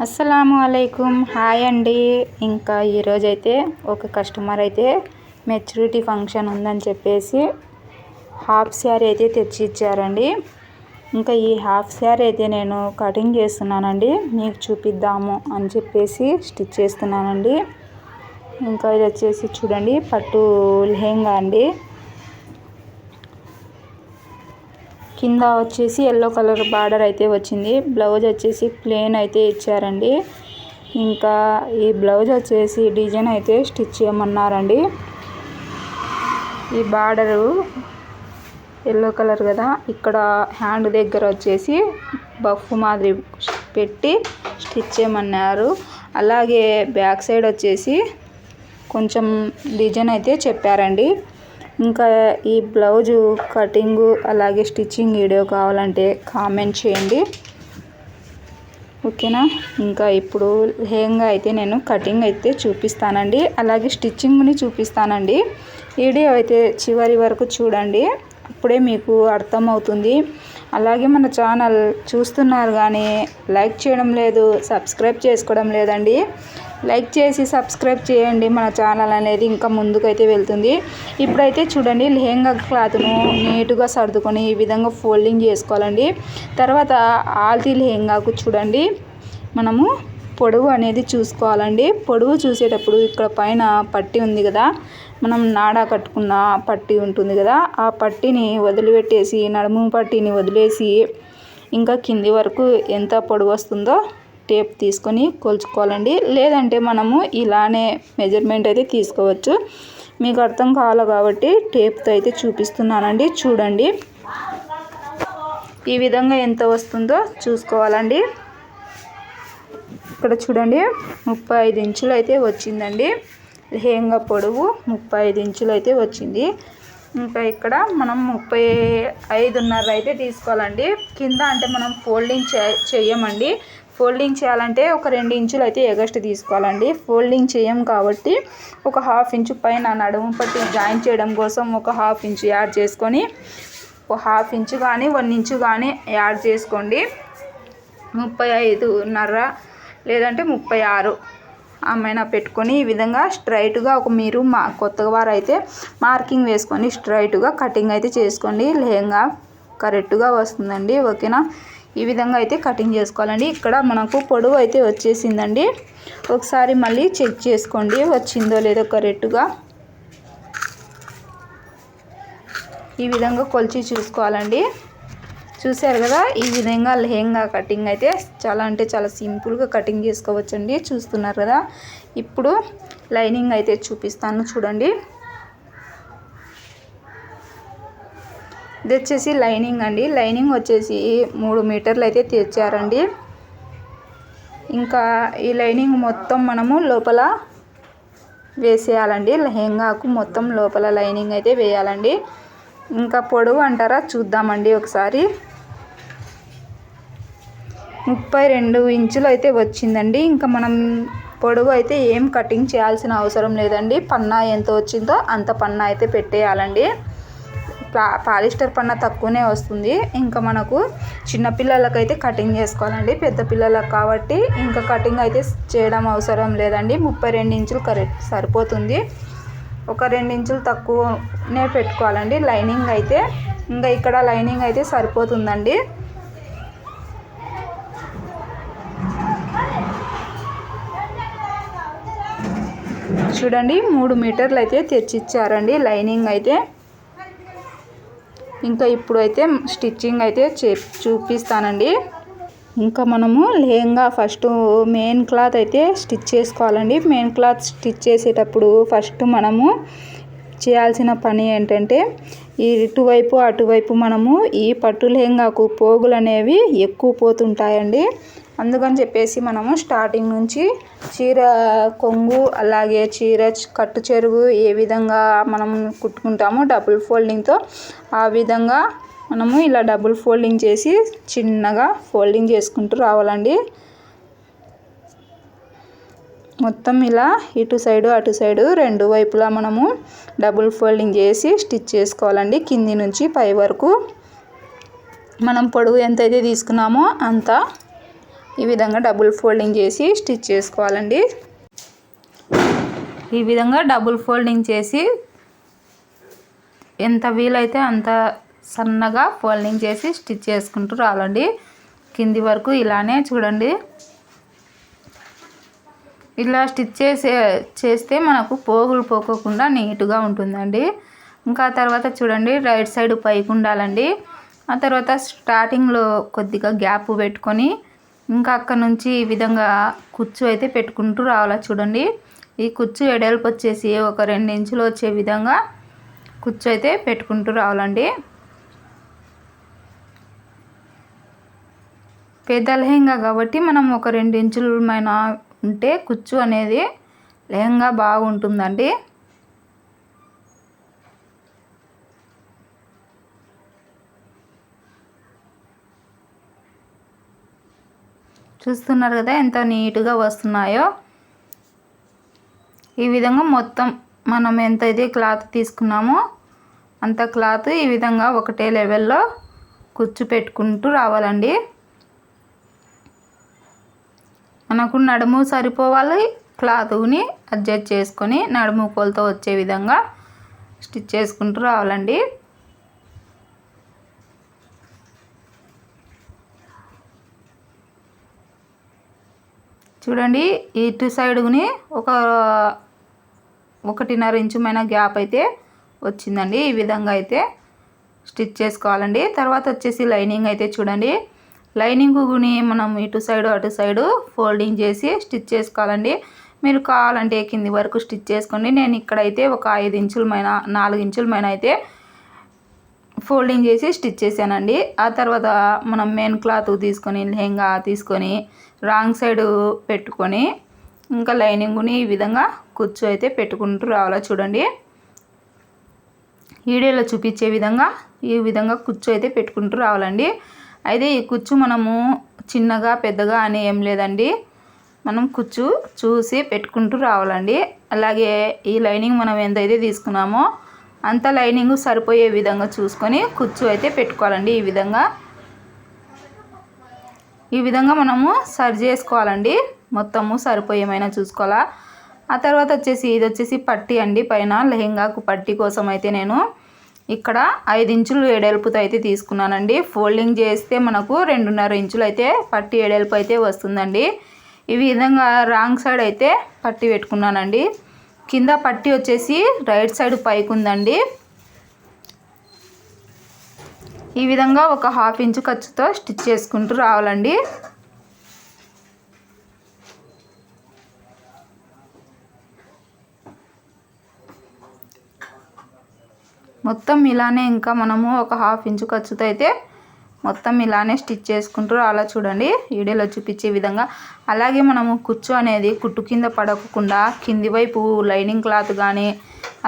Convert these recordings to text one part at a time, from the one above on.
అస్సలాము అలైకుమ్. Hi అండి. ఇంకా ఈరోజైతే ఒక కస్టమర్ అయితే మెచ్యూరిటీ ఫంక్షన్ ఉందని చెప్పేసి హాఫ్ శారీ అయితే తెచ్చి ఇచ్చారండి ఇంకా ఈ హాఫ్ శారీ అయితే నేను కటింగ్ చేస్తున్నానండి. మీకు చూపిద్దాము అని చెప్పేసి స్టిచ్ చేస్తున్నానండి. ఇంకా ఇది వచ్చేసి చూడండి పట్టు లెహెంగా అండి. కింద వచ్చేసి ఎల్లో కలర్ బార్డర్ అయితే వచ్చింది. బ్లౌజ్ వచ్చేసి ప్లెయిన్ అయితే ఇచ్చారండి. ఇంకా ఈ బ్లౌజ్ వచ్చేసి డిజైన్ అయితే స్టిచ్ చేయమన్నారండి. ఈ బార్డరు ఎల్లో కలర్ కదా ఇక్కడ హ్యాండ్ దగ్గర వచ్చేసి బఫ్ మాదిరి పెట్టి స్టిచ్ చేయమన్నారు. అలాగే బ్యాక్ సైడ్ వచ్చేసి కొంచెం డిజైన్ అయితే చెప్పారండి. ఇంకా ఈ బ్లౌజు కటింగు అలాగే స్టిచ్చింగ్ వీడియో కావాలంటే కామెంట్ చేయండి. ఓకేనా? ఇంకా ఇప్పుడు లెహంగా అయితే నేను కటింగ్ అయితే చూపిస్తానండి. అలాగే స్టిచ్చింగ్ని చూపిస్తానండి. వీడియో అయితే చివరి వరకు చూడండి. అప్పుడే మీకు అర్థమవుతుంది. అలాగే మన ఛానల్ చూస్తున్నారు కానీ లైక్ చేయడం లేదు సబ్స్క్రైబ్ చేసుకోవడం లేదండి. లైక్ చేసి సబ్స్క్రైబ్ చేయండి. మన ఛానల్ అనేది ఇంకా ముందుకైతే వెళ్తుంది. ఇప్పుడైతే చూడండి లెహెంగా క్లాత్ను నీట్గా సర్దుకొని ఈ విధంగా ఫోల్డింగ్ చేసుకోవాలండి. తర్వాత ఆల్తీ లెహెంగాకు చూడండి. మనము పొడవు అనేది చూసుకోవాలండి. పొడవు చూసేటప్పుడు ఇక్కడ పైన పట్టి ఉంది కదా మనం నాడా కట్టుకున్న పట్టి ఉంటుంది కదా ఆ పట్టిని వదిలిపెట్టేసి నడుము పట్టిని వదిలేసి ఇంకా కింది వరకు ఎంత పొడవు వస్తుందో టేప్ తీసుకొని కొలుచుకోవాలండి. లేదంటే మనము ఇలానే మెజర్మెంట్ అయితే తీసుకోవచ్చు. మీకు అర్థం కావాలి కాబట్టి టేప్తో అయితే చూపిస్తున్నానండి. చూడండి. ఈ విధంగా ఎంత వస్తుందో చూసుకోవాలండి. ఇక్కడ చూడండి. ముప్పై ఐదు ఇంచులు అయితే వచ్చిందండి. లెహంగా పొడవు ముప్పై ఐదు ఇంచులు అయితే వచ్చింది. ఇంకా ఇక్కడ మనం ముప్పై ఐదున్నర అయితే తీసుకోవాలండి. కింద అంటే మనం ఫోల్డింగ్ చే చెయ్యమండి ఫోల్డింగ్ చేయాలంటే ఒక రెండు ఇంచులు అయితే ఎగస్ట్ తీసుకోవాలండి. ఫోల్డింగ్ చేయం కాబట్టి ఒక హాఫ్ ఇంచు పైన నడుము పట్టి జాయిన్ చేయడం కోసం ఒక హాఫ్ ఇంచు యాడ్ చేసుకొని ఒక హాఫ్ ఇంచు కానీ వన్ ఇంచు కానీ యాడ్ చేసుకోండి. ముప్పై ఐదున్నర లేదంటే ముప్పై ఆరు ఆమెనా పెట్టుకొని ఈ విధంగా స్ట్రైట్గా ఒక మీరు మా కొత్త వారు అయితే మార్కింగ్ వేసుకొని స్ట్రైట్గా కటింగ్ అయితే చేసుకోండి. లెహంగా కరెక్ట్గా వస్తుందండి. ఓకేనా? ఈ విధంగా అయితే కటింగ్ చేసుకోవాలండి. ఇక్కడ మనకు పొడవు అయితే వచ్చేసిందండి. ఒకసారి మళ్ళీ చెక్ చేసుకోండి వచ్చిందో లేదో కరెక్ట్గా. ఈ విధంగా కొలిచి చూసుకోవాలండి. చూసారు కదా ఈ విధంగా లెహెంగా కటింగ్ అయితే చాలా అంటే చాలా సింపుల్గా కటింగ్ చేసుకోవచ్చండి. చూస్తున్నారు కదా ఇప్పుడు లైనింగ్ అయితే చూపిస్తాను చూడండి. ఇది వచ్చేసి లైనింగ్ అండి. లైనింగ్ వచ్చేసి మూడు మీటర్లు అయితే తెచ్చారండి. ఇంకా ఈ లైనింగ్ మొత్తం మనము లోపల వేసేయాలండి. లెహెంగాకు మొత్తం లోపల లైనింగ్ అయితే వేయాలండి. ఇంకా పొడవు అంటారా చూద్దామండి ఒకసారి. ముప్పై రెండు ఇంచులు అయితే వచ్చిందండి. ఇంకా మనం పొడవు అయితే ఏం కటింగ్ చేయాల్సిన అవసరం లేదండి. పన్నా ఎంత వచ్చిందో అంత పన్నా అయితే పెట్టేయాలండి. పాలిస్టర్ పన్న తక్కువనే వస్తుంది. ఇంకా మనకు చిన్నపిల్లలకైతే కటింగ్ చేసుకోవాలండి. పెద్ద పిల్లలకు కాబట్టి ఇంకా కటింగ్ అయితే చేయడం అవసరం లేదండి. ముప్పై రెండు ఇంచులు కరెక్ట్ సరిపోతుంది. ఒక రెండు ఇంచులు తక్కువనే పెట్టుకోవాలండి. లైనింగ్ అయితే ఇంకా ఇక్కడ లైనింగ్ అయితే సరిపోతుందండి. చూడండి మూడు మీటర్లు అయితే తెచ్చిచ్చారండి. లైనింగ్ అయితే ఇంకా ఇప్పుడు అయితే స్టిచ్చింగ్ అయితే చే చూపిస్తానండి. ఇంకా మనము లెహంగా ఫస్ట్ మెయిన్ క్లాత్ అయితే స్టిచ్ చేసుకోవాలండి. మెయిన్ క్లాత్ స్టిచ్ చేసేటప్పుడు ఫస్ట్ మనము చేయాల్సిన పని ఏంటంటే ఈ ఇటువైపు అటువైపు మనము ఈ పట్టు లెహంగాకు పోగులు అనేవి ఎక్కువ పోతుంటాయండి. అందుకని చెప్పేసి మనము స్టార్టింగ్ నుంచి చీర కొంగు అలాగే చీర కట్టు చెరుగు ఏ విధంగా మనం కుట్టుకుంటామో డబుల్ ఫోల్డింగ్తో ఆ విధంగా మనము ఇలా డబుల్ ఫోల్డింగ్ చేసి చిన్నగా ఫోల్డింగ్ చేసుకుంటూ రావాలండి. మొత్తం ఇలా ఇటు సైడు అటు సైడు రెండు వైపులా మనము డబుల్ ఫోల్డింగ్ చేసి స్టిచ్ చేసుకోవాలండి. కింది నుంచి పై వరకు మనం పొడవు ఎంతైతే తీసుకున్నామో అంత ఈ విధంగా డబుల్ ఫోల్డింగ్ చేసి స్టిచ్ చేసుకోవాలండి. ఈ విధంగా డబుల్ ఫోల్డింగ్ చేసి ఎంత వీలైతే అంత సన్నగా ఫోల్డింగ్ చేసి స్టిచ్ చేసుకుంటూ రావాలండి కింది వరకు ఇలానే చూడండి. ఇలా స్టిచ్ చేసే చేస్తే మనకు పోగులు పోకోకుండా నీట్గా ఉంటుందండి. ఇంకా తర్వాత చూడండి రైట్ సైడ్ పైకి ఉండాలండి ఆ తర్వాత స్టార్టింగ్లో కొద్దిగా గ్యాప్ పెట్టుకొని ఇంకా అక్కడ నుంచి ఈ విధంగా కుచ్చు అయితే పెట్టుకుంటూ రావాలా చూడండి. ఈ కుచ్చు ఎడల్పు వచ్చేసి ఒక రెండు ఇంచులు వచ్చే విధంగా కుచ్చు అయితే పెట్టుకుంటూ రావాలండి. పెద్ద లెహంగా కాబట్టి మనం ఒక రెండు ఇంచులమైన ఉంటే కుచ్చు అనేది లెహంగా బాగుంటుందండి. చూస్తున్నారు కదా ఎంత నీట్గా వస్తున్నాయో. ఈ విధంగా మొత్తం మనం ఎంత అయితే క్లాత్ తీసుకున్నామో అంత క్లాత్ ఈ విధంగా ఒకటే లెవెల్లో కుచ్చు పెట్టుకుంటూ రావాలండి. మనకు నడుము సరిపోవాలి క్లాత్ని అడ్జస్ట్ చేసుకొని నడుము కోలతో వచ్చే విధంగా స్టిచ్ చేసుకుంటూ రావాలండి. చూడండి ఇటు సైడ్ని ఒక ఒకటిన్నర ఇంచుమైన గ్యాప్ అయితే వచ్చిందండి. ఈ విధంగా అయితే స్టిచ్ చేసుకోవాలండి. తర్వాత వచ్చేసి లైనింగ్ అయితే చూడండి. లైనింగ్ గుని మనం ఇటు సైడు అటు సైడు ఫోల్డింగ్ చేసి స్టిచ్ చేసుకోవాలండి. మీరు కావాలంటే కింది వరకు స్టిచ్ చేసుకోండి. నేను ఇక్కడైతే ఒక ఐదు ఇంచుల మైన నాలుగు ఇంచుల మైన అయితే ఫోల్డింగ్ చేసి స్టిచ్ చేశానండి. ఆ తర్వాత మనం మెయిన్ క్లాత్ తీసుకొని లెహంగా తీసుకొని రాంగ్ సైడ్ పెట్టుకొని ఇంకా లైనింగ్ని ఈ విధంగా కుచ్చు అయితే పెట్టుకుంటూ రావాలా చూడండి. వీడియోలో చూపించే విధంగా ఈ విధంగా కుచ్చు అయితే పెట్టుకుంటూ రావాలండి. అయితే ఈ కుచ్చు మనము చిన్నగా పెద్దగా అని ఏం లేదండి. మనం కుచ్చు చూసి పెట్టుకుంటూ రావాలండి. అలాగే ఈ లైనింగ్ మనం ఎంతైతే తీసుకున్నామో అంత లైనింగ్ సరిపోయే విధంగా చూసుకొని కుచ్చు అయితే పెట్టుకోవాలండి ఈ విధంగా. ఈ విధంగా మనము సరి చేసుకోవాలండి. మొత్తము సరిపోయేమైనా చూసుకోవాలా. ఆ తర్వాత వచ్చేసి ఇది వచ్చేసి పట్టి అండి. పైన లెహెంగాకు పట్టి కోసం అయితే నేను ఇక్కడ ఐదు ఇంచులు ఏడెలుపుతో అయితే తీసుకున్నానండి. ఫోల్డింగ్ చేస్తే మనకు రెండున్నర ఇంచులు అయితే పట్టి ఏడెలుపు అయితే వస్తుందండి. ఈ విధంగా రాంగ్ సైడ్ అయితే పట్టి పెట్టుకున్నానండి. కింద పట్టి వచ్చేసి రైట్ సైడ్ పైకి ఉందండి ఈ విధంగా ఒక హాఫ్ ఇంచు ఖర్చుతో స్టిచ్ చేసుకుంటూ రావాలండి. మొత్తం ఇలానే ఇంకా మనము ఒక హాఫ్ ఇంచు ఖర్చుతో అయితే మొత్తం ఇలానే స్టిచ్ చేసుకుంటారు అలా చూడండి. వీడియోలో చూపించే విధంగా. అలాగే మనము కుచ్చు అనేది కుట్టు కింద పడకుండా కింది వైపు లైనింగ్ క్లాత్ కానీ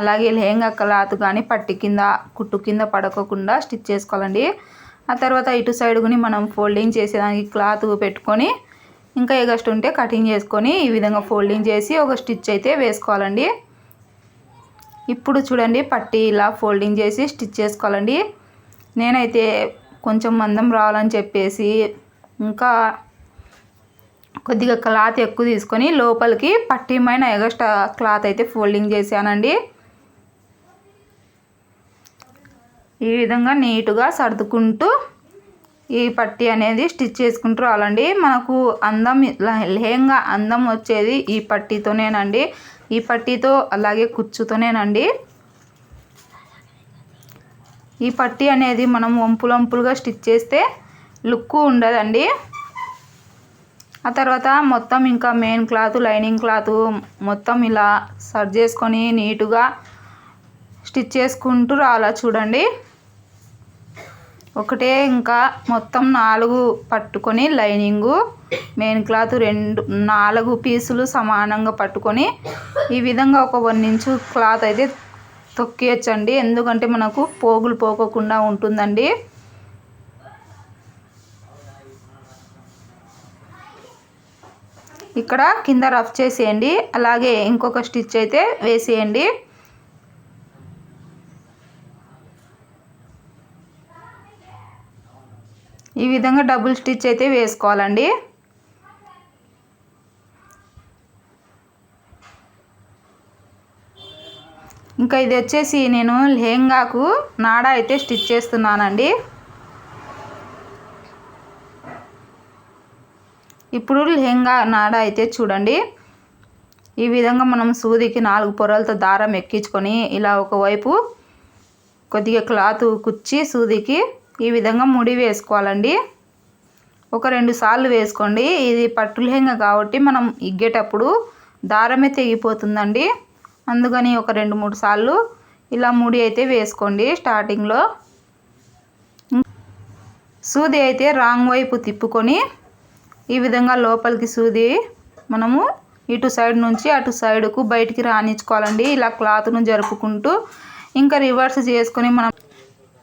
అలాగే లెహంగా క్లాత్ కానీ పట్టి కింద కుట్టు కింద పడకోకుండా స్టిచ్ చేసుకోవాలండి. ఆ తర్వాత ఇటు సైడ్ కూడా మనం ఫోల్డింగ్ చేసేదానికి క్లాత్ పెట్టుకొని ఇంకా ఎగస్ట్ ఉంటే కటింగ్ చేసుకొని ఈ విధంగా ఫోల్డింగ్ చేసి ఒక స్టిచ్ అయితే వేసుకోవాలండి. ఇప్పుడు చూడండి పట్టి ఇలా ఫోల్డింగ్ చేసి స్టిచ్ చేసుకోవాలండి. నేనైతే కొంచెం మందం రావాలని చెప్పేసి ఇంకా కొద్దిగా క్లాత్ ఎక్కువ తీసుకొని లోపలికి పట్టిమైన ఎగస్ట్రా క్లాత్ అయితే ఫోల్డింగ్ చేశానండి. ఈ విధంగా నీట్గా సర్దుకుంటూ ఈ పట్టి అనేది స్టిచ్ చేసుకుంటూ రావాలండి. మనకు అందం లెహంగా అందం వచ్చేది ఈ పట్టీతోనేనండి. ఈ పట్టీతో అలాగే కుచ్చుతోనేనండి. ఈ పట్టీ అనేది మనం వంపులు వంపులుగా స్టిచ్ చేస్తే లుక్ ఉండదండి. ఆ తర్వాత మొత్తం ఇంకా మెయిన్ క్లాత్ లైనింగ్ క్లాత్ మొత్తం ఇలా సర్జ్ చేసుకొని నీటుగా స్టిచ్ చేసుకుంటూ రావాలా చూడండి. ఒకటే ఇంకా మొత్తం నాలుగు పట్టుకొని లైనింగు మెయిన్ క్లాత్ రెండు నాలుగు పీసులు సమానంగా పట్టుకొని ఈ విధంగా ఒక వన్ ఇంచు క్లాత్ అయితే తొక్కేయచ్చండి. ఎందుకంటే మనకు పోగులు పోకోకుండా ఉంటుందండి. ఇక్కడ కింద రఫ్ చేసేయండి. అలాగే ఇంకొక స్టిచ్ అయితే వేసేయండి. ఈ విధంగా డబుల్ స్టిచ్ అయితే వేసుకోవాలండి. ఇంకా ఇది వచ్చేసి నేను లెహంగాకు నాడా అయితే స్టిచ్ చేస్తున్నానండి. ఇప్పుడు లెహంగా నాడ అయితే చూడండి. ఈ విధంగా మనం సూదికి నాలుగు పొరలతో దారం ఎక్కించుకొని ఇలా ఒకవైపు కొద్దిగా క్లాత్ కుచ్చి సూదికి ఈ విధంగా ముడి వేసుకోవాలండి. ఒక రెండు సార్లు వేసుకోండి. ఇది పట్టు లెహంగా కాబట్టి మనం ఇగ్గేటప్పుడు దారమే తెగిపోతుందండి. అందుకని ఒక రెండు మూడు సార్లు ఇలా ముడి అయితే వేసుకోండి స్టార్టింగ్లో. సూది అయితే రాంగ్ వైపు తిప్పుకొని ఈ విధంగా లోపలికి సూది మనము ఇటు సైడ్ నుంచి అటు సైడ్కు బయటికి రానిచ్చుకోవాలండి. ఇలా క్లాత్ను జరుపుకుంటూ ఇంకా రివర్స్ చేసుకొని మనం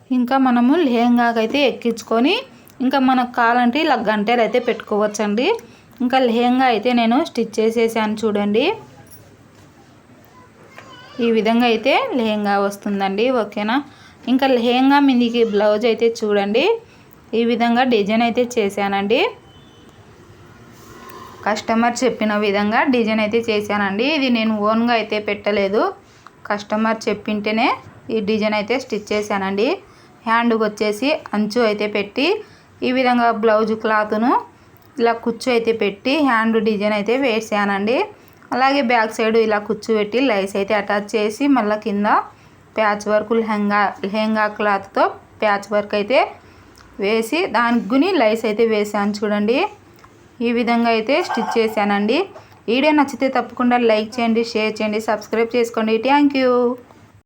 ఇంకా మనము లెహంగాకైతే ఎక్కించుకొని ఇంకా మనకు కావాలంటే ఇలా గంటలు అయితే పెట్టుకోవచ్చండి. ఇంకా లెహంగా అయితే నేను స్టిచ్ చేసేసాను చూడండి. ఈ విధంగా అయితే లెహంగా వస్తుందండి ఓకేనా? ఇంకా లెహంగా మీదికి బ్లౌజ్ అయితే చూడండి. ఈ విధంగా డిజైన్ అయితే చేశానండి. కస్టమర్ చెప్పిన విధంగా డిజైన్ అయితే చేశానండి. ఇది నేను ఓన్గా అయితే పెట్టలేదు. కస్టమర్ చెప్పింటేనే ఈ డిజైన్ అయితే స్టిచ్ చేశానండి. హ్యాండ్కి వచ్చేసి అంచు అయితే పెట్టి ఈ విధంగా బ్లౌజ్ క్లాత్ను ఇలా కుచ్చు అయితే పెట్టి హ్యాండ్ డిజైన్ అయితే వేసానండి. అలాగే బ్యాక్ సైడ్ ఇలా కూర్చోబెట్టి లైస్ అయితే అటాచ్ చేసి మళ్ళీ కింద ప్యాచ్ వర్క్ లెహంగా లెహంగా క్లాత్తో ప్యాచ్ వర్క్ అయితే వేసి దానికి గుని లైస్ అయితే వేసాను చూడండి. ఈ విధంగా అయితే స్టిచ్ చేశానండి. వీడియో నచ్చితే తప్పకుండా లైక్ చేయండి షేర్ చేయండి సబ్స్క్రైబ్ చేసుకోండి. Thank you.